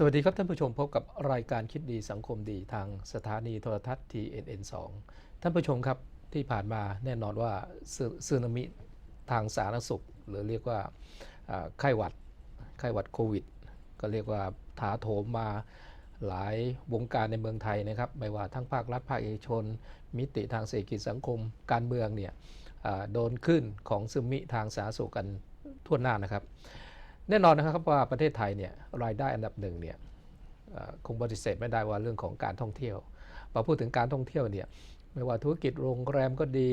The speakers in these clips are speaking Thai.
สวัสดีครับท่านผู้ชมพบกับรายการคิดดีสังคมดีทางสถานีโทรทัศน์ TNN 2 ท่านผู้ชมครับที่ผ่านมาแน่นอนว่าซึนามิทางสาธารณสุข หรือเรียกว่าไข้หวัดไข้หวัดโควิด ก็เรียกว่าถาโถมมาหลายวงการในเมืองไทยนะครับไม่ว่าทั้งภาครัฐภาคเอกชน มิติทางเศรษฐกิจสังคม การเมืองเนี่ยโดนขึ้นของซึนามิทางสาธารณสุขกันทั่วหน้านะครับ แน่นอนนะครับว่าประเทศไทยเนี่ยรายได้อันดับหนึ่งเนี่ยคงปฏิเสธไม่ได้ว่าเรื่องของการท่องเที่ยวพอพูดถึงการท่องเที่ยวเนี่ยไม่ว่าธุรกิจโรงแรมก็ดี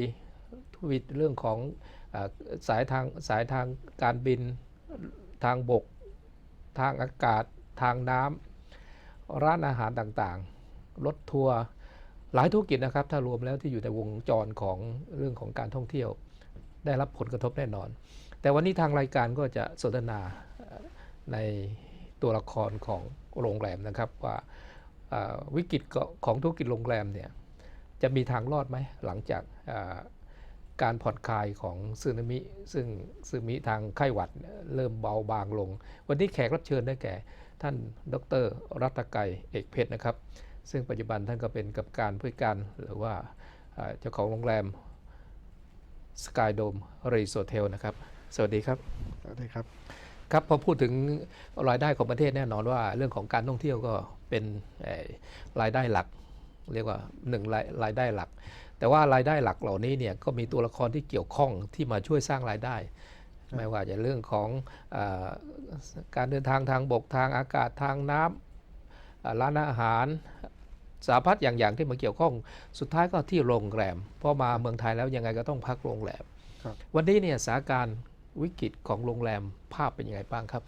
ธุรกิจเรื่องของอสายทางสายทางการบินทางบก ทางอากาศ ทางน้ำร้านอาหารต่างๆรถทัวร์หลายธุรกิจนะครับถ้ารวมแล้วที่อยู่ในวงจรของเรื่องของการท่องเที่ยว ได้รับผลกระทบแน่นอน แต่วันนี้ทางรายการก็จะสนทนาในตัวละครของโรงแรมนะครับว่าวิกฤตของธุรกิจโรงแรมเนี่ยจะมีทางรอดไหมหลังจากการผ่อนคลายของซึนามิ ซึ่งซึนามิทางไข้หวัดเริ่มเบาบางลง วันนี้แขกรับเชิญได้แก่ ท่านดร รัตไกรเอกเพชรนะครับ ซึ่งปัจจุบันท่านก็เป็นกับการผู้การหรือว่าเอ่อเจ้าของโรงแรมสกายโดมรีสอร์ทเทลนะครับ สวัสดีครับ สวัสดีครับ ครับพอพูดถึงรายได้ของประเทศแน่นอนว่า เรื่องของการท่องเที่ยวก็เป็นเอ่อรายได้หลัก เรียกว่าหนึ่งรายรายได้หลัก แต่ว่ารายได้หลักเหล่านี้เนี่ยก็มีตัวละครที่เกี่ยวข้องที่มาช่วยสร้างรายได้ครับไม่ว่าจะเรื่องของเออการเดินทางทางบกทางอากาศทางน้ำอ่าร้านอาหารสารพัดอย่างๆที่มาเกี่ยวข้อง สุดท้ายก็ที่โรงแรมเพราะมาเมืองไทยแล้วยังไงก็ต้องพักโรงแรมครับวันนี้เนี่ยสถานการณ์ วิกฤตของโรงแรมภาพเป็นยังไงบ้างครับ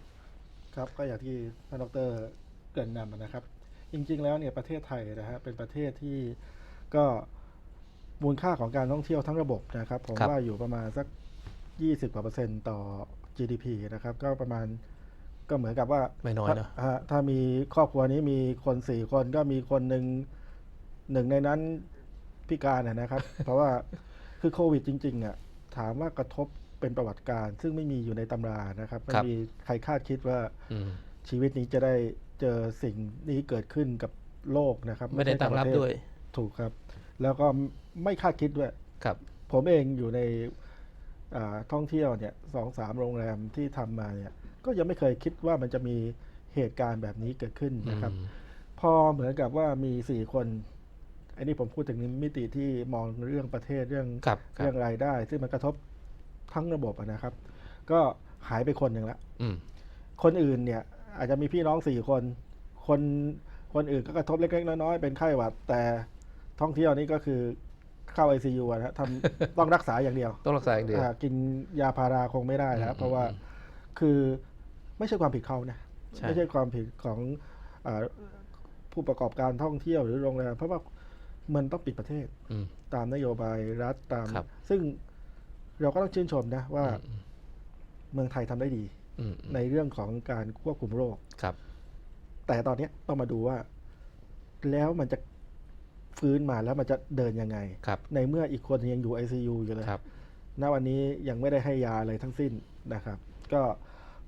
ครับก็อย่างที่ท่านดรเกรินนำนะครับ จริงๆแล้วเนี่ยประเทศไทยนะฮะเป็นประเทศที่ก็มูลค่าของการท่องเที่ยวทั้งระบบนะครับ ผมครับว่าอยู่ประมาณสัก 20กว่าเปอร์เซ็นต์ต่อ GDP นะครับ ก็ประมาณก็เหมือนกับว่าไม่น้อยนะถ้าฮะถ้ามีครอบครัวนี้มีคนสี่คนก็มีคนหนึ่งหนึ่งในนั้นพิการนะนะครับ เพราะว่าคือโควิดจริงๆอะถามว่ากระทบ เป็นประวัติการณ์ซึ่งไม่มีอยู่ในตำรานะครับไม่ครับมีใครคาดคิดว่าอืมชีวิตนี้จะได้เจอสิ่งนี้เกิดขึ้นกับโลกนะครับไม่ได้ใช่ตั้งรับปะเทศด้วย ถูกครับ แล้วก็ไม่คาดคิดด้วย ครับ ผมเองอยู่ในอ่าท่องเที่ยวเนี่ยสองสามโรงแรมที่ทำมาเนี่ยก็ยังไม่เคยคิดว่ามันจะมีเหตุการณ์แบบนี้เกิดขึ้นนะครับอืมพอเหมือนกับว่ามีสี่คนอันนี้ผมพูดถึงมิติที่มองเรื่องประเทศเรื่องครับครัเรื่บองรายได้ ซึ่งมันกระทบ ทั้งระบบอะนะครับ ก็หายไปคนหนึ่งละอืมคนอื่นเนี่ย อาจจะมีพี่น้องสี่คน คนคนอื่นก็กระทบเล็กๆน้อยๆเป็นไข้หวัด แต่ท่องเที่ยวนี่ก็คือเข้า ICU อะนะทำต้องรักษาอย่างเดียว ต้องรักษาอย่างเดียวอ่ากินยาพาราคงไม่ได้อืแล้วมเพราะว่าอืมคือไม่ใช่ความผิดเขานะใช่ไม่ใช่ความผิดของอาผู้ประกอบการท่องเที่ยวหรือโรงแรมเพราะว่ามันต้องปิดประเทศอืมตามนโยบายรัฐตามครับซึ่ง เราก็ต้องชื่นชมนะว่าอืมเมืองไทยทำได้ดีอืมในเรื่องของการควบคุมโรคครับ แต่ตอนเนี้ยต้องมาดูว่า แล้วมันจะฟื้นมาแล้วมันจะเดินยังไงครับในเมื่ออีกคนยังอยู่ ICU อยู่เลยครับณวันนี้ยังไม่ได้ให้ยาอะไรทั้งสิ้นนะครับ ก็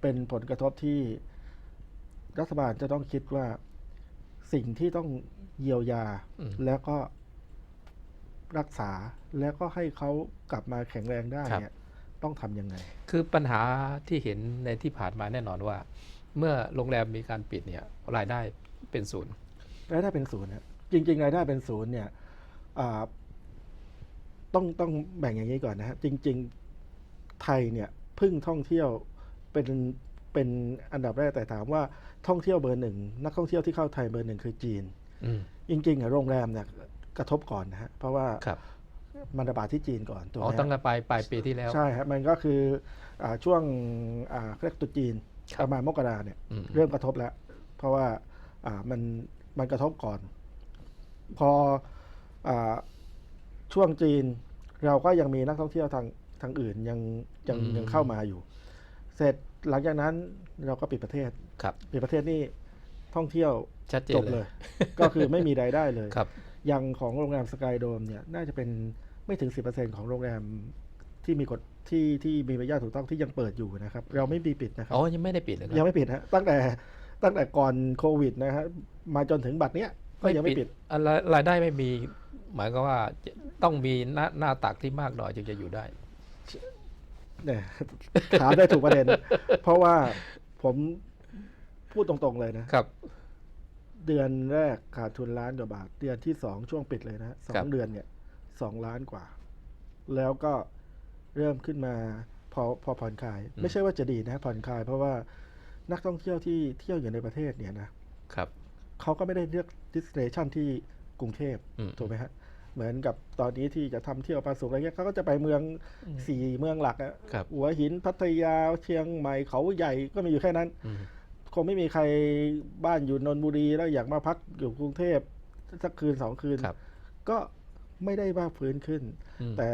เป็นผลกระทบที่รัฐบาลจะต้องคิดว่าสิ่งที่ต้องเยียวยาอืมแล้วก็ รักษาแล้วก็ให้เขากลับมาแข็งแรงได้ครับเนี่ยต้องทำยังไง คือปัญหาที่เห็นในที่ผ่านมาแน่นอนว่า เมื่อโรงแรมมีการปิดเนี่ยรายได้เป็นศูนย์รายได้เป็นศูนย์นะจริงๆรายได้เป็นศูนย์เนี่ยอ่าต้องต้องแบ่งอย่างนี้ก่อนนะฮะจริง ๆไทยเนี่ยพึ่งท่องเที่ยวเป็นเป็นอันดับแรกแต่ถามว่าท่องเที่ยวเบอร์หนึ่งนักท่องเที่ยวที่เข้าไทยเบอร์หนึ่งคือจีนอืมจริงๆอะโรงแรมเนี่ย กระทบก่อนนะฮะเพราะว่าครับมันระบาดที่จีนก่อนถูกอ๋อไหมตั้งฮะแต่ปลายปลายปีที่แล้วใช่ครับมันก็คืออาช่วงอ่าเรียกตรุษจีนครับประมาณมกราเนี่ยอืมเริ่มกระทบแล้ว เพราะว่าอ่ามันมันกระทบก่อน พออาช่วงจีนเราก็ยังมีนักท่องเที่ยวทางทางอื่นยังยังอืมยังเข้ามาอยู่ เสร็จหลังจากนั้นเราก็ปิดประเทศครับปิดประเทศนี่ท่องเที่ยวชัดเจจนบเลเลยยก็คือไม่มีรายได้เลยครับ อย่างของโรงแรมสกายโดมเนี่ยน่าจะเป็นไม่ถึง 10%ของโรงแรมที่มีกฎที่ที่มีใบอนุญาตถูกต้องที่ยังเปิดอยู่นะครับ เราไม่มีปิดนะครับอ๋อยังไม่ได้ปิดเลยคยังรับไม่ปิดฮะตั้งแต่ตั้งแต่ก่อนโควิดนะฮะมาจนถึงบัดเนี้ยก็ยังไม่ปิดอะไรรายได้ไม่มี หมายก็ว่าจะต้องมีหน้าหน้าตักที่มากหน่อยจึงจะอยู่ได้เนี่ยถามได้ถูกประเด็น เพราะว่าผมพูดตรงๆเลยนะครับ เดือนแรกขาดทุนล้านกว่าบาท เดือนที่สองช่วงปิดเลยนะสอครังบเดือนเนี่ยสองล้านกว่า แล้วก็เริ่มขึ้นมาพอพอผ่อนคลาย ไม่ใช่ว่าจะดีนะผ่อนคลาย เพราะว่านักท่องเที่ยวที่เที่ยวอยู่ในประเทศเนี่ยนะครับเขาก็ไม่ได้เลือกดิสเ i ชันที่กรุงเทพอืมถูกไหมฮะเหมือนกับตอนนี้ที่จะทำเที่ยวปลาสุกอะไรเงี้ยเขาก็จะไปเมืองสี่เมืองหลักอะครับหัวหินพัทยาเชียงใหม่เขาใหญ่ก็มีอยู่แค่นั้นอืม คงไม่มีใครบ้านอยู่นนทบุรีแล้วอยากมาพักอยู่กรุงเทพสักคืนสองคืน ครับ ก็ไม่ได้ว่าฟื้นขึ้น อืม แต่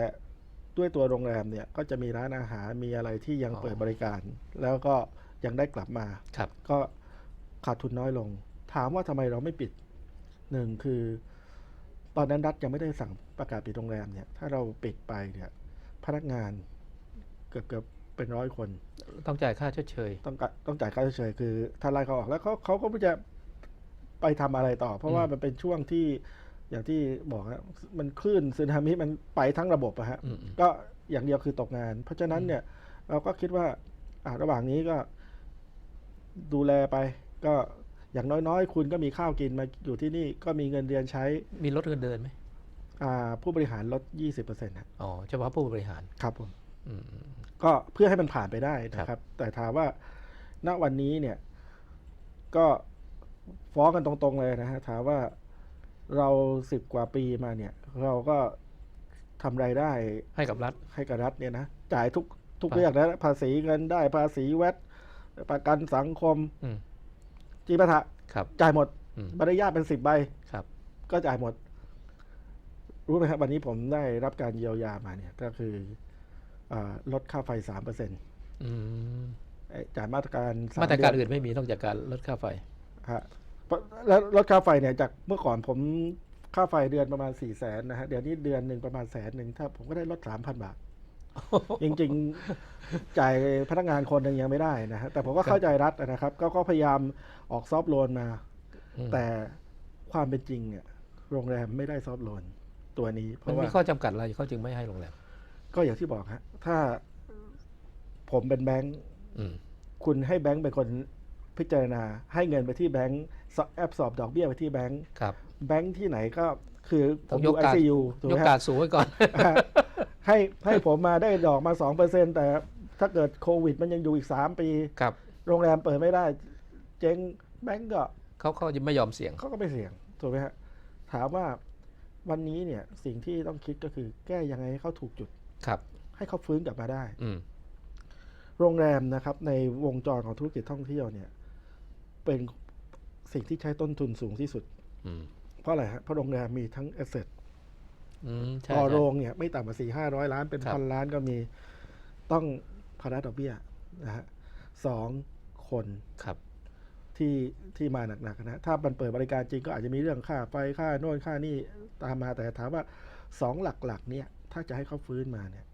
ด้วยตัวโรงแรมเนี่ยก็จะมีร้านอาหารมีอะไรที่ยังอ๋อ เปิดบริการ แล้วก็ยังได้กลับมา ครับ ก็ขาดทุนน้อยลง ถามว่าทำไมเราไม่ปิดหนึ่งคือ ตอนนั้นรัฐยังไม่ได้สั่งประกาศปิดโรงแรมเนี่ย ถ้าเราปิดไปเนี่ย พนักงานเกือบเกือบ เป็นร้อยคน ต้องจ่ายค่าชดเชย ต้องกะต้องจ่ายค่าชดเฉยคือถ้าไล่เขาออกแล้วเขาเขาก็ไม่จะไปทำอะไรต่อ เพราะว่าอืมมันเป็นช่วงที่อย่างที่บอกฮะมันคลื่นสึนามิมันไปทั้งระบบอะฮะอืมอืมก็อย่างเดียวคือตกงาน เพราะฉะนั้นเนี่ย เราก็คิดว่าอะระหว่างนี้ก็ดูแลไป ก็อย่างน้อยๆ คุณก็มีข้าวกินมาอยู่ที่นี่ก็มีเงินเดือนใช้ มีลดเงินเดือนไหมอ่าผู้บริหารลด 20%นะอ๋อเฉพาะผู้บริหาร ครับผมอืมอืม ก็เพื่อให้มันผ่านไปได้นะคครัรับบแต่ถามว่าณวันนี้เนี่ย ก็ฟ้องกันตรงๆเลยนะฮะถามว่าเราสิบกว่าปีมาเนี่ย เราก็ทำรายได้ให้กับรัฐให้กับรัฐเนี่ยนะจ่ายทุกทุกครับเรื่องนะภาษีเงินได้ภาษีแวดประกันสังคมอืมจีปะทะครับจ่ายหมดอืมใบอนุญาตเป็นสิบใบครับก็จ่ายหมด รู้ไหมครับวันนี้ผมได้รับการเยียวยามาเนี่ย ก็คืออา ลดค่าไฟสามเปอร์เซ็นต์อืมจากมาตรการสมาตรการเดือนอื่นไม่มีนอกจากการลดค่าไฟฮะเพราะแล้วลดค่าไฟเนี่ยจากเมื่อก่อนผมค่าไฟเดือนประมาณสี่แสนนะฮะเดี๋ยวนี้เดือนหนึ่งประมาณแสนหนึ่งถ้าผมก็ได้ลดสามพันบาท จริงๆ จ่ายพนักงานคนหนึ่งยังไม่ได้นะฮะแต่ผมก็เข้าใจรัฐนะครับ ก็ก็พยายามออกซอฟต์โลนมาอืมแต่ความเป็นจริงเนี่ยโรงแรมไม่ได้ซอฟต์โลนตัวนี้เพมันราะว่ามีข้อจำกัดอะไรเขาจึงไม่ให้โรงแรม ก็อย่างที่บอกฮะถ้าผมเป็นแบงค์อืมคุณให้แบงค์เป็นคนพิจารณา ให้เงินไปที่แบงค์แอบสอบดอกเบี้ยไปที่แบงค์ครับแบงค์ที่ไหนก็คือผต้องมอยยู่กการ ICU ถูกยไหกมกาฮะรสูงไว้ก่อน ให้ให้ผมมาได้ดอกมาสองเปอร์เซ็นแต่ถ้าเกิดโควิดมันยังอยู่อีกสามปีครับ โรงแรมเปิดไม่ได้ เจ๊งแบงก์ก็เขาเขาจะไม่ยอมเสี่ยงเขาก็ไม่เสี่ยงถูกไหมฮะถามว่าวันนี้เนี่ยสิ่งที่ต้องคิดก็คือแก้ยังไงให้เขาถูกจุด ครับ ให้เขาฟื้นกลับมาได้ อืม โรงแรมนะครับ ในวงจรของธุรกิจท่องเที่ยวเนี่ย เป็นสิ่งที่ใช้ต้นทุนสูงที่สุด อืมเพราะอะไรฮะเพราะโรงแรมมีทั้งแอสเซทอืมใช่ต่อใช่โรงเนี่ย ไม่ต่ำกว่าสี่ห้าร้อยล้านเป็นครับพันล้านก็มีต้องภาระดอกเบี้ยนะฮะสองคนครับ ที่ที่มาหนักๆนะถ้ามันเปิดบริการจริงก็อาจจะมีเรื่องค่าไฟค่าโน่นค่านี่ตามมาแต่ถามว่าสองหลักๆเนี่ย ถ้าจะให้เขาฟื้นมาเนี่ย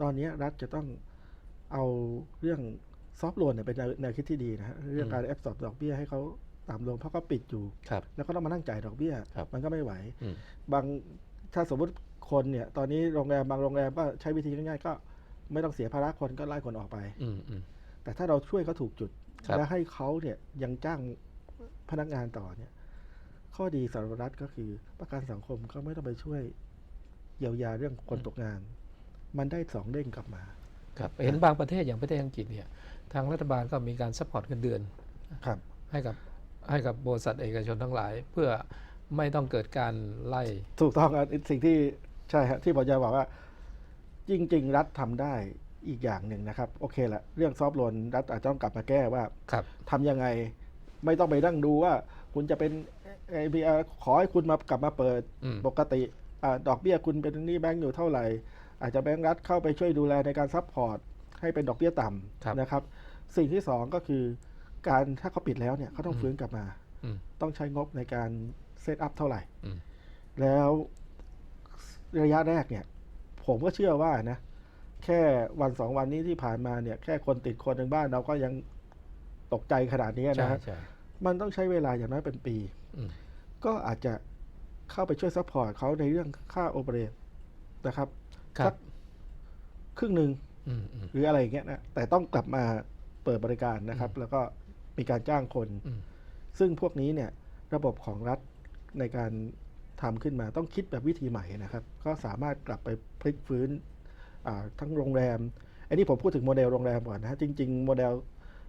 ตอนนี้รัฐจะต้องเอาเรื่องซอฟต์โลนเนี่ยเป็นแนวแนวคิดที่ดีนะฮะเรื่องการแอบสอบดอกเบี้ยให้เขาต่ำลงเพราะเขาปิดอยู่ครับแล้วก็ต้องมานั่งจ่ายดอกเบี้ยครับมันก็ไม่ไหวอืมบางถ้าสมมติคนเนี่ย ตอนนี้โรงแรมบางโรงแรมก็ใช้วิธีง่ายๆ ก็ไม่ต้องเสียภาระคนก็ไล่คนออกไปอืมอืมแต่ถ้าเราช่วยเขาถูกจุดครับและให้เขาเนี่ยยังจ้างพนักงานต่อเนี่ย ข้อดีสำหรับรัฐก็คือประกันสังคมเขาไม่ต้องไปช่วย เยียวยาเรื่องคนตกงาน มันได้สองเด้งกลับมา ครับเห็นบางประเทศอย่างประเทศอังกฤษเนี่ยทางรัฐบาลก็มีการซัพพอร์ตเงินเดือนครับให้กับให้กับบริษัทเอกชนทั้งหลาย เพื่อไม่ต้องเกิดการไล่ ถูกต้องครับสิ่งที่ใช่ฮะที่ผมจะบอกว่า จริง ๆ รัฐทำได้อีกอย่างหนึ่งนะครับ โอเคละเรื่องซอฟต์โลนรัฐอาจจะต้องกลับมาแก้ว่าครับทำยังไงไม่ต้องไปนั่งดูว่า คุณจะเป็น APR ขอให้คุณมากลับมาเปิดอืมปกติอา ดอกเบี้ยคุณเป็นหนี้แบงก์อยู่เท่าไหร่ อาจจะแบงก์รัฐเข้าไปช่วยดูแลในการซัพพอร์ตให้เป็นดอกเบี้ยต่ครับำนะครับ สิ่งที่สองก็คือการถ้าเขาปิดแล้วเนี่ยเขาต้องฟื้นกลับมาอืมต้องใช้งบในการเซตอัพเท่าไหร่อืมแล้วระยะแรกเนี่ย ผมก็เชื่อว่านะ แค่วันสองวันนี้ที่ผ่านมาเนี่ย แค่คนติดคนในบ้านเราก็ยังตกใจขนาดนี้ใช่นะฮะใช่มันต้องใช้เวลาอย่างน้อยเป็นปีอืมก็อาจจะ เข้าไปช่วยซัพพอร์ตเขาในเรื่องค่าโอเปเรตนะครับครัสับกครึ่งหนึ่งอืมอืมหรืออะไรอย่างเงี้ยนะแต่ต้องกลับมาเปิดบริการนะครับ แล้วก็มีการจ้างคนอืมซึ่งพวกนี้เนี่ยระบบของรัฐในการทำขึ้นมาต้องคิดแบบวิธีใหม่นะครับ ก็สามารถกลับไปพลิกฟื้นอ่าทั้งโรงแรม อันนี้ผมพูดถึงโมเดลโรงแรมก่อนนะฮะจริง ๆ โมเดล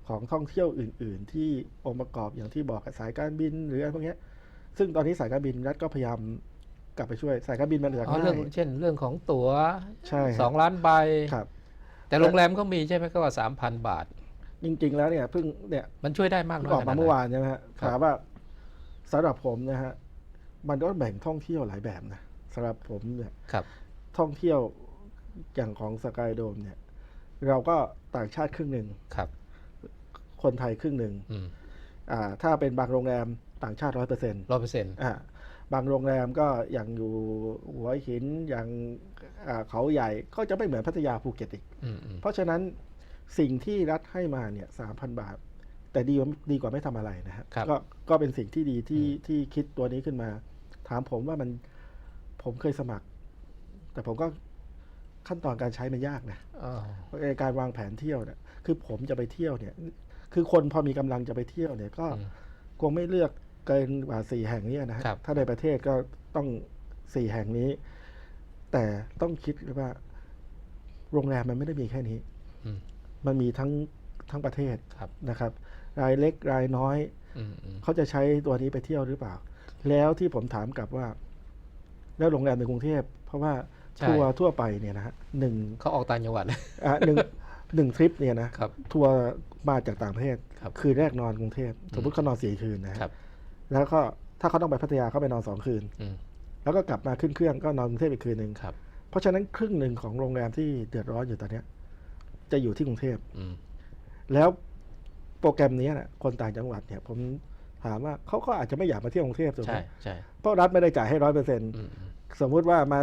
ของท่องเที่ยวอื่น ๆ ที่องค์ประกอบอย่างที่บอกกับสายการบิน หรืออะไรพวกเนี้ย ซึ่งตอนนี้สายการบินรัฐก็พยายามกลับไปช่วยสายการบินมันอยากอ๋อได้เรื่องเช่นเรื่องของตั๋วใช่ครับ สองล้านใบ ครับ แต่โรงแรมเขามีใช่ไหมก็ว่าสามพันบาท จริง ๆ แล้วเนี่ยเพิ่งเนี่ย มันช่วยได้มากน้อยออกขมานาดไห เมื่อวานใช่ไหมฮะครับ ถามว่าสำหรับผมนะฮะมันก็แบ่งท่องเที่ยวหลายแบบนะสำหรับผมเนี่ยครับ ท่องเที่ยวอย่างของสกายโดมเนี่ย เราก็ต่างชาติครึ่งหนึ่งครับคนไทยครึ่งหนึ่งอืมอ่าถ้าเป็นบางโรงแรม ต่างชาติร้อยเปอร์เซ็นต์ร้อยเปอร์เซ็นต์อ่าบางโรงแรมก็อย่างอยู่หัวหินอย่างอ่าเขาใหญ่ก็จะไม่เหมือนพัทยาภูเก็ตอีกอืมอืมเพราะฉะนั้นสิ่งที่รัฐให้มาเนี่ยสามพันบาท แต่ดีกว่าดีกว่าไม่ทำอะไรนะฮะครับก็ก็เป็นสิ่งที่ดีที่อืมที่คิดตัวนี้ขึ้นมา ถามผมว่ามันผมเคยสมัคร แต่ผมก็ขั้นตอนการใช้มันยากนะอ๋อในการวางแผนเที่ยวเนี่ยคือผมจะไปเที่ยวเนี่ย คือคนพอมีกำลังจะไปเที่ยวเนี่ยก็อืมคงไม่เลือก เกินกว่าสี่แห่งเนี้นะฮะครับ ถ้าในประเทศก็ต้องสี่แห่งนี้ แต่ต้องคิดว่า โรงแรมมันไม่ได้มีแค่นี้ อืมมันมีทั้งทั้งประเทศครับนะครับ รายเล็กรายน้อย อืมอืมเขาจะใช้ตัวนี้ไปเที่ยวหรือเปล่า แล้วที่ผมถามกลับว่า แล้วโรงแรมในกรุงเทพ เพราะว่าใช่ทัวร์ทั่วไปเนี่ยนะฮะหนึ่งเขาออกต่างจังหวัด อะหนึ่งหนึ่งทริปเนี่ยนะครับ ทัวร์มาจากต่างประเทศครับคืนแรกนอนกรุงเทพ สมมติเขานอนสี่คืนนะฮะครับ แล้วก็ถ้าเขาต้องไปพัทยาเขาไปนอนสองคืนอืมแล้วก็กลับมาขึ้นเครื่องก็นอนกรุงเทพอีกคืนหนึ่งครับ เพราะฉะนั้นครึ่งหนึ่งของโรงแรมที่เดือดร้อนอยู่ตอนเนี้ย จะอยู่ที่กรุงเทพอืมแล้วโปรแกรมนี้นะคนต่างจังหวัดเนี่ย ผมถามว่าเขาก็อาจจะไม่อยากมาเที่ยวกรุงเทพถูกไหใช่มใช่เพราะรัฐไม่ได้จ่ายให้ร้อยเปอร์เซ็นต์อืมอืมสมมุติว่ามา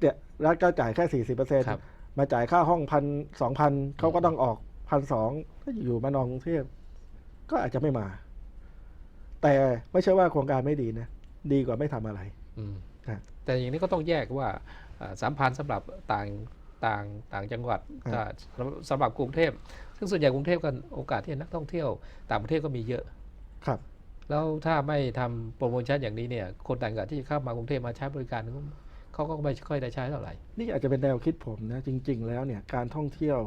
เนี่ยรัฐก็จ่ายแค่สี่สิบเปอร์เซ็นต์ครับมาจ่ายค่าห้องพันสองพันเขาก็ต้องออกพันสองก็อยู่มานอนกรุงเทพก็อาจจะไม่มา แต่ไม่ใช่ว่าโครงการไม่ดีนะ ดีกว่าไม่ทำอะไรอืมนะแต่อย่างนี้ก็ต้องแยกว่าสามพันสำหรับต่างต่างต่างจังหวัดครับอ่าสำหรับกรุงเทพ ซึ่งส่วนใหญ่กรุงเทพกันโอกาสที่นักท่องเที่ยว ต่างประเทศก็มีเยอะครับ แล้วถ้าไม่ทำโปรโมชั่นอย่างนี้เนี่ย คนต่างจังหวัดที่เข้ามากรุงเทพมาใช้บริการเขาก็ไม่ค่อยได้ใช้เท่าไหร่ นี่อาจจะเป็นแนวคิดผมนะจริง ๆ แล้วเนี่ยการท่องเที่ยว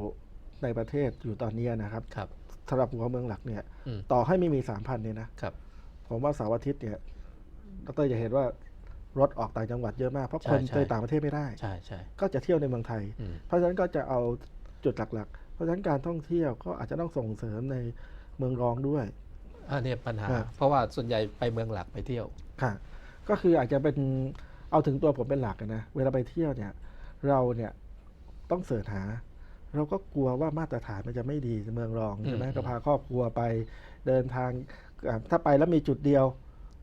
ในประเทศอยู่ตอนนี้นะครับครับสำหรับหัวเมืองหลักเนี่ยอืมต่อให้ไม่มีสามพันเนี่ยนะครับ ผมว่าเสาร์อาทิตย์เนี่ยดรจะเห็นว่ารถออกต่างจังหวัดเยอะมาก เพราะใช่คนใช่ ไปต่างประเทศไม่ได้ ใช่ใช่ก็จะเที่ยวในเมืองไทย อืม เพราะฉะนั้นก็จะเอาจุดหลักๆ เพราะฉะนั้นการท่องเที่ยวก็อาจจะต้องส่งเสริมในเมืองรองด้วย อันนี้ปัญหา อ่าเพราะว่าส่วนใหญ่ไปเมืองหลักไปเที่ยว ค่ะ ก็คืออาจจะเป็นเอาถึงตัวผมเป็นหลักอะนะ เวลาไปเที่ยวเนี่ย เราเนี่ยต้องเสิร์ชหา เราก็กลัวว่ามาตรฐานมันจะไม่ดีเมืองรองใช่ไหมอืม ก็พาครอบครัวไปเดินทางอ่า ถ้าไปแล้วมีจุดเดียว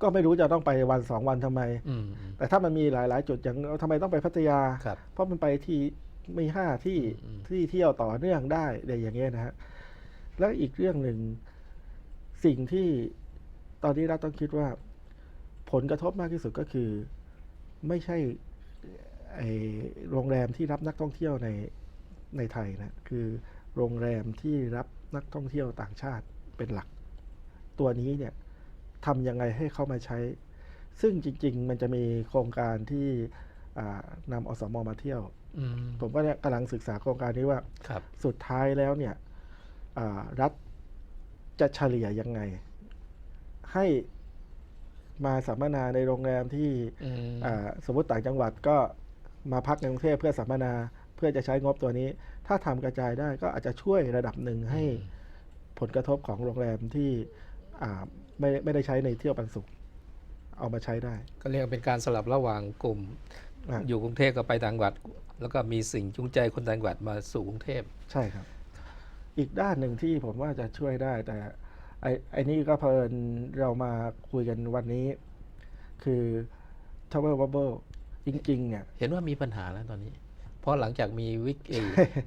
ก็ไม่รู้จะต้องไปวันสองวันทำไมอืมอืมแต่ถ้ามันมีหลาย ๆ จุดอย่างเอาทำไมต้องไปพัทยาครับเพราะมันไปที่มีห้าที่อืมที่เที่ยวต่อเนื่องได้อะไรอย่างเงี้ยนะฮะแล้วอีกเรื่องหนึ่งสิ่งที่ตอนนี้เราต้องคิดว่า ผลกระทบมากที่สุดก็คือ ไม่ใช่ไอโรงแรมที่รับนักท่องเที่ยวในในไทยนะคือโรงแรมที่รับนักท่องเที่ยวต่างชาติเป็นหลัก ตัวนี้เนี่ยทำยังไงให้เข้ามาใช้ ซึ่งจริง ๆ มันจะมีโครงการที่อ่านำอสมมาเที่ยวอืมผมก็เนี่ยกำลังศึกษาโครงการนี้ว่าครับสุดท้ายแล้วเนี่ยอ่ารัฐจะเฉลี่ยยังไง ให้มาสัมมนาในโรงแรมที่อืมอ่าสมมติต่างจังหวัดก็มาพักในกรุงเทพเพื่อสัมมนาเพื่อจะใช้งบตัวนี้ ถ้าทำกระจายได้ก็อาจจะช่วยระดับหนึ่งให้ผลกระทบของโรงแรมที่อ่า ไม่ไม่ได้ใช้ในเที่ยวปันสุข เอามาใช้ได้ ก็เรียกว่าเป็นการสลับระหว่างกลุ่มอะอยู่กรุงเทพกับไปต่างจังหวัด แล้วก็มีสิ่งจูงใจคนต่างจังหวัดมาสู่กรุงเทพใช่ครับ อีกด้านหนึ่งที่ผมว่าจะช่วยได้แต่ไอ้ไอ้นี่ก็เพลินเรามาคุยกันวันนี้ คือ Tower Bubble จริงๆเนี่ยเห็นว่ามีปัญหาแล้วตอนนี้ เพราะหลังจากมีวิกเอ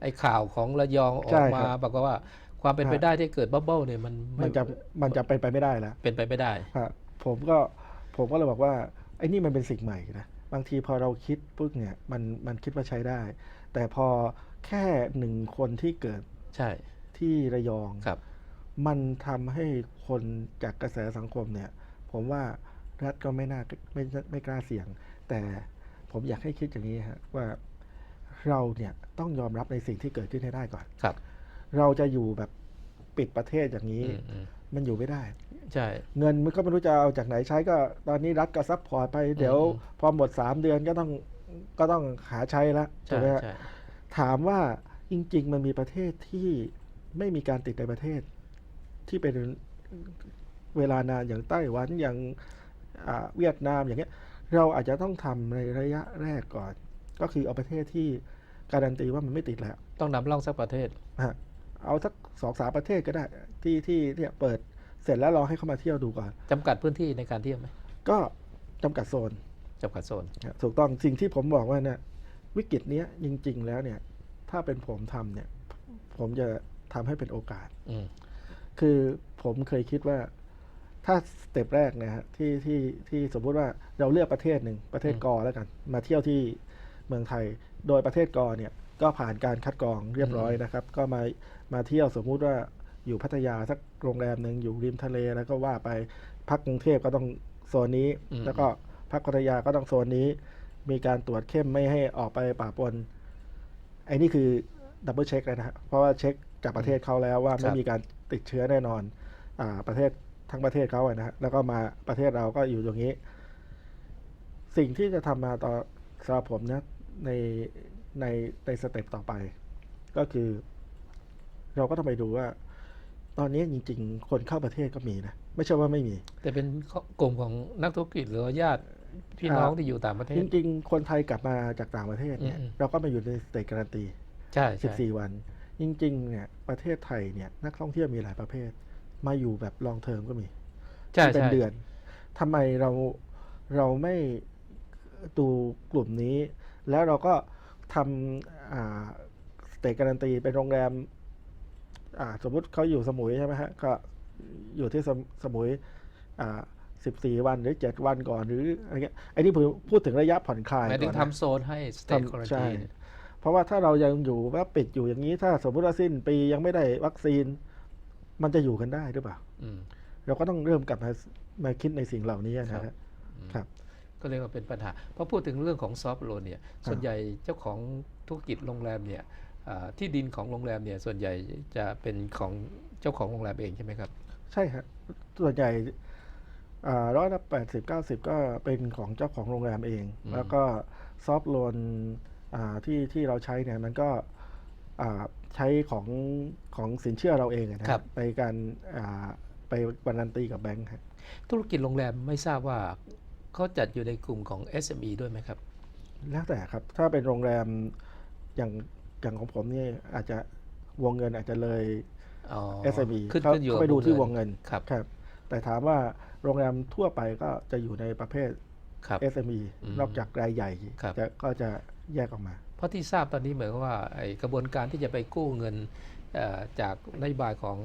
ไอ้ข่าวของระยองอใช่อกครับมาบอกว่า ความเป็นไปได้ที่เกิดบับเบิ้ลเนี่ยมันไมันจะมันจะเป็นไปไม่ได้แล้วเป็นไปไม่ได้ฮะผมก็ผมก็เลยบอกว่าไอ้นี่มันเป็นสิ่งใหม่นะบางทีพอเราคิดปุ๊บเนี่ยมันมันคิดว่าใช้ได้ แต่พอแค่หนึ่งคนที่เกิดใช่ที่ระยองครับ มันทำให้คนจากกระแสสังคมเนี่ย ผมว่ารัฐก็ไม่น่าไม่ไม่กล้าเสี่ยง แต่ผมอยากให้คิดอย่างนี้ฮะว่าเราเนี่ยต้องยอมรับในสิ่งที่เกิดขึ้นให้ได้ก่อนครับ เราจะอยู่แบบปิดประเทศอย่างนี้ อืมอืมมันอยู่ไม่ได้ใช่ เงินมันก็ไม่รู้จะเอาจากไหนใช้ก็ตอนนี้รัฐก็ซัพพอร์ตไปเดี๋ยวอืมพอหมดสามเดือนก็ต้องก็ต้องหาใช้ละถูใช่กไหมฮะใช่ถามว่าจริง ๆ มันมีประเทศที่ไม่มีการติดในประเทศ ที่เป็นเวลานานอย่างไต้หวันอย่างอ่าเวียดนามอย่างเงี้ย เราอาจจะต้องทำในระยะแรกก่อน ก็คือเอาประเทศที่การันตีว่ามันไม่ติดแล้วต้องนำร่องสักประเทศ ฮะ เอาสักสองสามประเทศก็ได้ ที่ที่เนี่ยเปิดเสร็จแล้วเราให้เข้ามาเที่ยวดูก่อน จำกัดพื้นที่ในการเที่ยวไหมก็จำกัดโซนจำกัดโซนนะถูกต้องสิ่งที่ผมบอกว่าเนี่ยวิกฤตเนี้ยจริง ๆ แล้วเนี่ย ถ้าเป็นผมทำเนี่ย ผมจะทำให้เป็นโอกาส อืม คือผมเคยคิดว่าถ้าสเต็ปแรกนะฮะที่ที่ที่สมมุติว่าเราเลือกประเทศหนึ่งประเทศอืมกอแล้วกัน มาเที่ยวที่เมืองไทย โดยประเทศกอเนี่ยก็ผ่านการคัดกรองเรียบร้อยนะครับ ก็มามาเที่ยวสมมุติว่าอยู่พัทยาสักโรงแรมหนึ่งอยู่ริมทะเลแล้วก็ว่าไปพักกรุงเทพก็ต้องโซนนี้อืมแล้วก็พักพัทยาก็ต้องโซนนี้ มีการตรวจเข้มไม่ให้ออกไปป่าปนไอ้นี่คือดับเบิลเช็คเลยนะฮะเพราะว่าเช็คจากประเทศเขาแล้วว่าไม่มีการติดเชื้อแน่นอน อ่า ประเทศทั้งประเทศเขาอะนะฮะแล้วก็มาประเทศเราก็อยู่ตรงนี้ สิ่งที่จะทำมาต่อสำหรับผมนะในในในสเต็ปต่อไป ก็คือ เราก็ต้องไปดูว่า ตอนนี้จริง ๆ คนเข้าประเทศก็มีนะไม่ใช่ว่าไม่มี แต่เป็นกลุ่มของนักธุรกิจหรือว่าญาติพี่น้องอ่าที่อยู่ต่างประเทจศริง ๆ คนไทยกลับมาจากต่างประเทศเนี่ยอืมเราก็มาอยู่ในสเตจการันตีใช่ใช่14 วัน จริง ๆ เนี่ยประเทศไทยเนี่ยนักท่องเที่ยวมีหลายประเภท มาอยู่แบบลองเทอมก็มีใช่เป็นใช่เดือนทำไมเราเราไม่ดูกลุ่มนี้ แล้วเราก็ทำอ่าสเตจการันตีเป็นโรงแรมอ่า สมมุติเขาอยู่สมุยใช่ไหมฮะก็อยู่ที่สมสมุยอ่าสิบสี่วันหรือเจ็ดวันก่อนหรืออะไรเงี้ยไอ้นี่ผมพูดถึงระยะผ่อนคลายหมายถึก่งอนนะทำโซนให้สเตททำคอร์ใช่ตีเพราะว่าถ้าเรายังอยู่ว่าปิดอยู่อย่างนี้ถ้าสมมติว่าสิ้นปียังไม่ได้วัคซีน มันจะอยู่กันได้หรือเปล่าอืมเราก็ต้องเริ่มกลับมามาคิดในสิ่งเหล่านี้นะครัฮะบครับก็เรียกว่าเป็นปัญหาเพราะพูดถึงเรื่องของซอฟต์โลนเนี่ย ส่วนใหญ่เจ้าของธุรกิจโรงแรมเนี่ยอ่า ที่ดินของโรงแรมเนี่ยส่วนใหญ่จะเป็นของเจ้าของโรงแรมเองใช่ไหมครับ ใช่ครับส่วนใหญ่ร้อยละแปดสิบเก้าสิบก็เป็นของเจ้าของโรงแรมเองอืมแล้วก็ซอฟต์โลนที่ที่เราใช้เนี่ยมันก็อ่าใช้ของของสินเชื่อเราเองอะนะครับไปการอ่าไปการันตีกับแบงค์ครับธุรกิจโรงแรมไม่ทราบว่าเขาจัดอยู่ในกลุ่มของ SME ด้วยไหมครับ แล้วแต่ครับ ถ้าเป็นโรงแรมอย่าง อย่างของผมนี่อาจจะวงเงินอาจจะเลยอ๋อ SME ขึ้นเขาขึ้นอยู่เขาไปดูที่วงเงินครับครับ แต่ถามว่าโรงแรมทั่วไปก็จะอยู่ในประเภทครับ SME อืมนอกจากรายใหญ่ครับจะก็จะแยกออกมา เพราะที่ทราบตอนนี้เหมือนกับว่าไอ้กระบวนการที่จะไปกู้เงินเอ่อจากนโยบายของ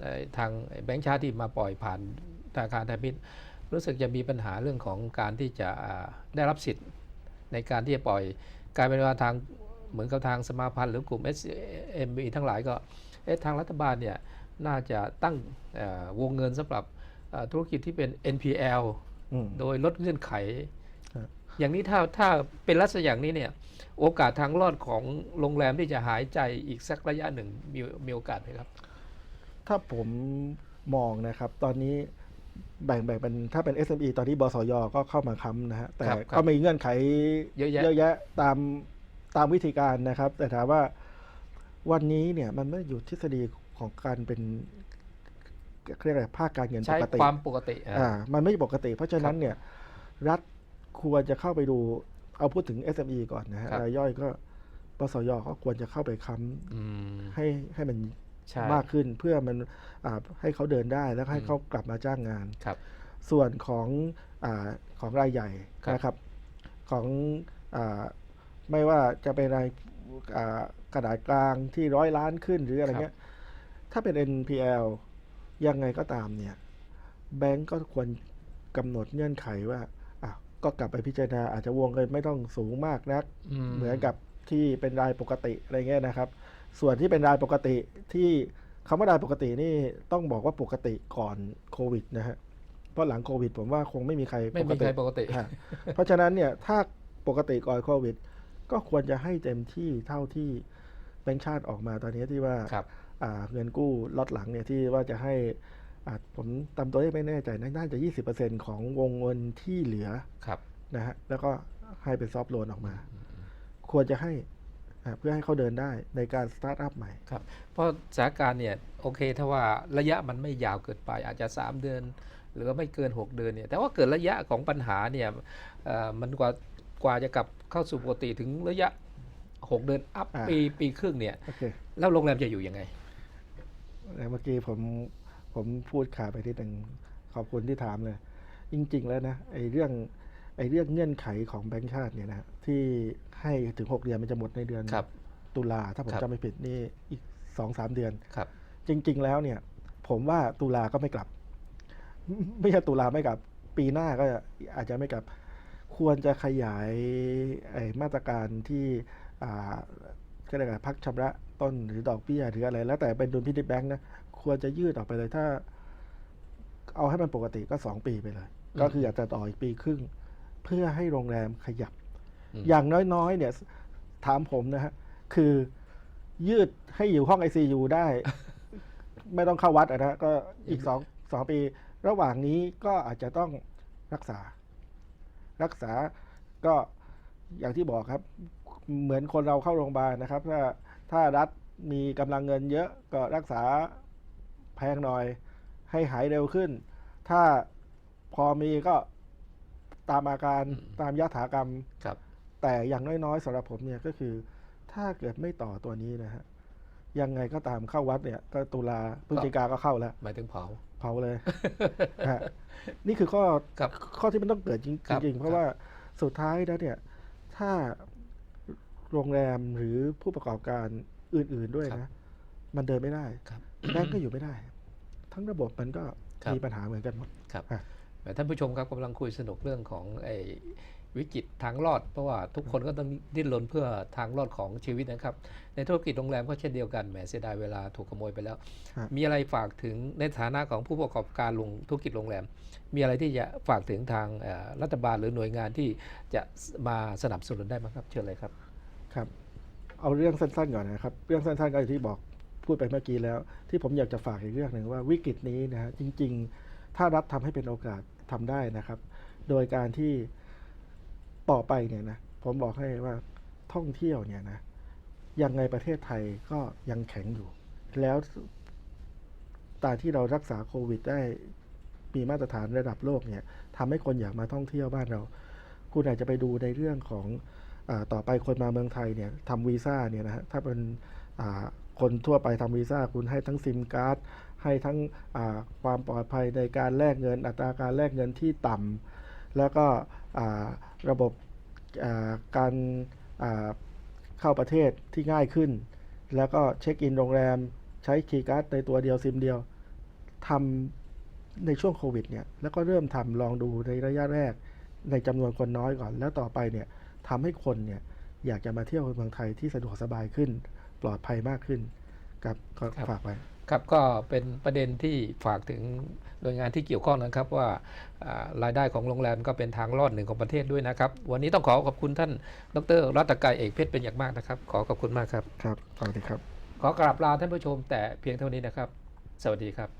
เอ่อทางแบงก์ชาติที่มาปล่อยผ่านธนาคารไทยพาณิชย์รู้สึกจะมีปัญหาเรื่องของการที่จะอ่าได้รับสิทธิ์ในการที่จะปล่อยกลายเป็นว่าทาง เหมือนกับทางสมาพันธ์หรือกลุ่ม SME ทั้งหลายก็เอ๊ะทางรัฐบาลเนี่ยน่าจะตั้งเอ่อวงเงินสำหรับเอ่อธุรกิจที่เป็น NPL อืมโดยลดเงื่อนไขครับอย่างนี้ถ้าถ้าเป็นลักษณะอย่างนี้เนี่ยโอกาสทางรอดของโรงแรมที่จะหายใจอีกสักระยะหนึ่งมีมีโอกาสไหมครับ ถ้าผมมองนะครับตอนนี้แบ่งแบ่งเป็นถ้าเป็น SME ตอนนี้บสยก็เข้ามาค้ำนะฮะแต่ครับครับก็มีเงื่อนไขเยอะแยะเยอะแยะตาม ตามวิธีการนะครับ แต่ถามว่าวันนี้เนี่ยมันไม่ได้อยู่ทฤษฎีของการเป็นเรียกอะไรภาคการเงินปใช้กติความปกติอะอ่ามันไม่ปกติ เพราะฉะนั้นครับเนี่ยรัฐควรจะเข้าไปดูเอาพูดถึง SME ก่อนนะฮะครับรายย่อยก็ปสยก็ควรจะเข้าไปค้อืมำให้ให้มันใช่มากขึ้นเพื่อมันอ่าให้เขาเดินได้แล้วให้เขากลับมาจ้างงานครับ ส่วนของอาของรายใหญ่ครับนะครับของอา ไม่ว่าจะเป็นรายอ่ากระดาษกลางที่ร้อยล้านขึ้นหรืออะไรเงี้ย ถ้าเป็น NPL ยังไงก็ตามเนี่ย แบงก์ก็ควรกำหนดเงื่อนไขว่าอะก็กลับไปพิจารณาอาจจะวงเงินไม่ต้องสูงมากนัก เหมือนกับที่เป็นรายปกติอะไรเงี้ยนะครับ ส่วนที่เป็นรายปกติที่คำว่ารายปกตินี่ต้องบอกว่าปกติก่อนโควิดนะฮะเพราะหลังโควิด ผมว่าคงไม่มีใครไม่ปกมีติใครปกติฮะเพราะฉะนั้นเนี่ยถ้าปกติก่อนโควิด ก็ควรจะให้เต็มที่เท่าที่แบงก์ชาติออกมาตอนนี้ที่ว่าครับอ่าเงินกู้ล็อตหลังเนี่ยที่ว่าจะให้อ่าผมตามตัวเลขไม่แน่ใจนะน่าจะ 20%ของวงเงินที่เหลือครับนะฮะแล้วก็ให้เป็นซอฟต์โลนออกมา ควรจะให้อ่าเพื่อให้เขาเดินได้ในการสตาร์ทอัพใหม่ครับเพราะสถานการณ์เนี่ยโอเคถ้าว่าระยะมันไม่ยาวเกินไปอาจจะ 3 เดือน หรือว่าไม่เกิน 6 เดือนเนี่ยแต่ว่าเกิดระยะของปัญหาเนี่ยเอ่อมันกว่า กว่าจะกลับเข้าสู่ปกติถึงระยะ 6 เดือนอัพอ่า ปีปีครึ่งเนี่ย โอเคแล้วโรงแรมจะอยู่ยังไง แล้วเมื่อกี้ผมผมพูดขาไปทีหนึ่งขอบคุณที่ถามเลย จริง ๆ แล้วนะไอ้เรื่องไอ้เรื่องเงื่อนไขของแบงก์ชาติเนี่ยนะที่ให้ถึง 6 เดือนมันจะหมดในเดือนครับ ตุลาถ้าผมครับ จำไม่ผิดนี่อีกสองสามเดือน ครับ จริง ๆ แล้วเนี่ย ผมว่าตุลาก็ไม่กลับ ไม่ใช่ตุลาไม่กลับ ปีหน้าก็อาจจะไม่กลับ ควรจะขยายไอ้มาตรการที่อ่าก็เรียกอะไรพักชำระต้นหรือดอกเบี้ยหรืออะไร แล้วแต่เป็นดุลพินิจแบงค์นะควรจะยืดออกไปเลยถ้า เอาให้มันปกติก็สองปีไปเลยอืมก็คืออยากจะต่ออีกปีครึ่ง เพื่อให้โรงแรมขยับอืมอย่างน้อยๆ เนี่ย ถามผมนะฮะ คือยืดให้อยู่ห้อง ICU ได้ ไม่ต้องเข้าวัดอะนะก็อีกสองสองปี ระหว่างนี้ก็อาจจะต้องรักษา รักษาก็อย่างที่บอกครับ เหมือนคนเราเข้าโรงพยาบาลนะครับ ถ้าถ้ารัฐมีกำลังเงินเยอะก็รักษาแพงหน่อยให้หายเร็วขึ้น ถ้าพอมีก็ตามอาการอืมตามยถากรรมครับ แต่อย่างน้อยๆสำหรับผมเนี่ยก็คือ ถ้าเกิดไม่ต่อตัวนี้นะฮะ ยังไงก็ตามเข้าวัดเนี่ย ก็ตุลาพฤศจิกาก็เข้าแล้วหมายถึงเผาเผาเลยฮะนี่คือข้อครับข้อที่มันต้องเกิดจริงครับจริงๆเพราะว่าสุดท้ายแล้วเนี่ย ถ้าโรงแรมหรือผู้ประกอบการอื่น ๆด้วยครับนะ มันเดินไม่ได้ครับแบงก์ก็อยู่ไม่ได้ ทั้งระบบมันก็ครับมีปัญหาเหมือนกันหมดครับอะแหมท่านผู้ชมครับกำลังคุยสนุกเรื่องของไอ้ วิกฤตทางรอด เพราะว่าทุกคนก็ต้องดิ้นรนเพื่อทางรอดของชีวิตนะครับ ในธุรกิจโรงแรมก็เช่นเดียวกันแหมเสียดายเวลาถูกขโมยไปแล้วครับมีอะไรฝากถึงในฐานะของผู้ประกอบการลงธุรกิจโรงแรม มีอะไรที่จะฝากถึงทางเอ่อรัฐบาลหรือหน่วยงานที่จะมาสนับสนุนได้ไหมครับ เชิญเลยครับครับ เอาเรื่องสั้นๆก่อนนะครับเรื่องสั้นๆก็อย่างที่บอกพูดไปเมื่อกี้แล้ว ที่ผมอยากจะฝากอีกเรื่องหนึ่งว่าวิกฤตนี้นะฮะจริง ๆ ถ้ารัฐทำให้เป็นโอกาสทำได้นะครับ โดยการที่ ต่อไปเนี่ยนะผมบอกให้ว่าท่องเที่ยวเนี่ยนะยังไงประเทศไทยก็ยังแข็งอยู่ แล้วตาที่เรารักษาโควิดได้มีมาตรฐานระดับโลกเนี่ยทำให้คนอยากมาท่องเที่ยวบ้านเรา คุณอาจจะไปดูในเรื่องของอต่อไปคนมาเมืองไทยเนี่ยทำวีซ่าเนี่ยนะฮะถ้าเป็นคนทั่วไปทำวีซ่าคุณให้ทั้งซิมการ์ดให้ทั้งความปลอดภัยในการแลกเงิน อัตราการแลกเงินที่ต่ำแล้วก็ ระบบอ่าการอ่าเข้าประเทศที่ง่ายขึ้น แล้วก็เช็คอินโรงแรมใช้คีย์การ์ดในตัวเดียวซิมเดียวทำในช่วงโควิดเนี่ยแล้วก็เริ่มทำลองดูในระยะแรกในจำนวนคนน้อยก่อน แล้วต่อไปเนี่ยทำให้คนเนี่ยอยากจะมาเที่ยวเมืองไทยที่สะดวกสบายขึ้น ปลอดภัยมากขึ้นครับก็ครับฝากไว้ ครับก็เป็นประเด็นที่ฝากถึงหน่วยงานที่เกี่ยวข้องนะครับว่าอ่ารายได้ของโรงแรมก็เป็นทางรอดหนึ่งของประเทศด้วยนะครับ วันนี้ต้องขอขอบคุณท่านดรรัตกายเอกเพชรเป็นอย่างมากนะครับ ขอขอบคุณมากครับครับสวัสดีครับ ขอกราบลาท่านผู้ชมแต่เพียงเท่านี้นะครับ สวัสดีครับ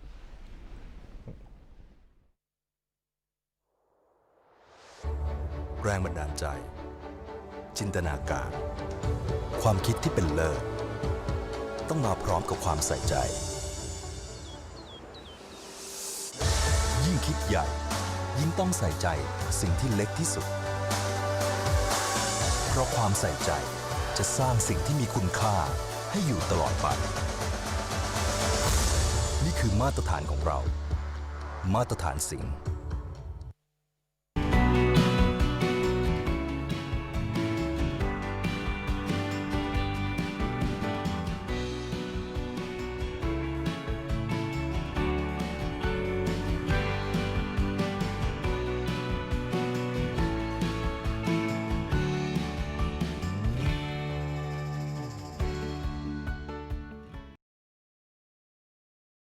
แรงบันดาลใจ จินตนาการ ความคิดที่เป็นเลิศต้องมาพร้อมกับความใส่ใจ ยิ่งคิดใหญ่ ยิ่งต้องใส่ใจสิ่งที่เล็กที่สุด เพราะความใส่ใจจะสร้างสิ่งที่มีคุณค่าให้อยู่ตลอดไป นี่คือมาตรฐานของเรา มาตรฐานสิ่ง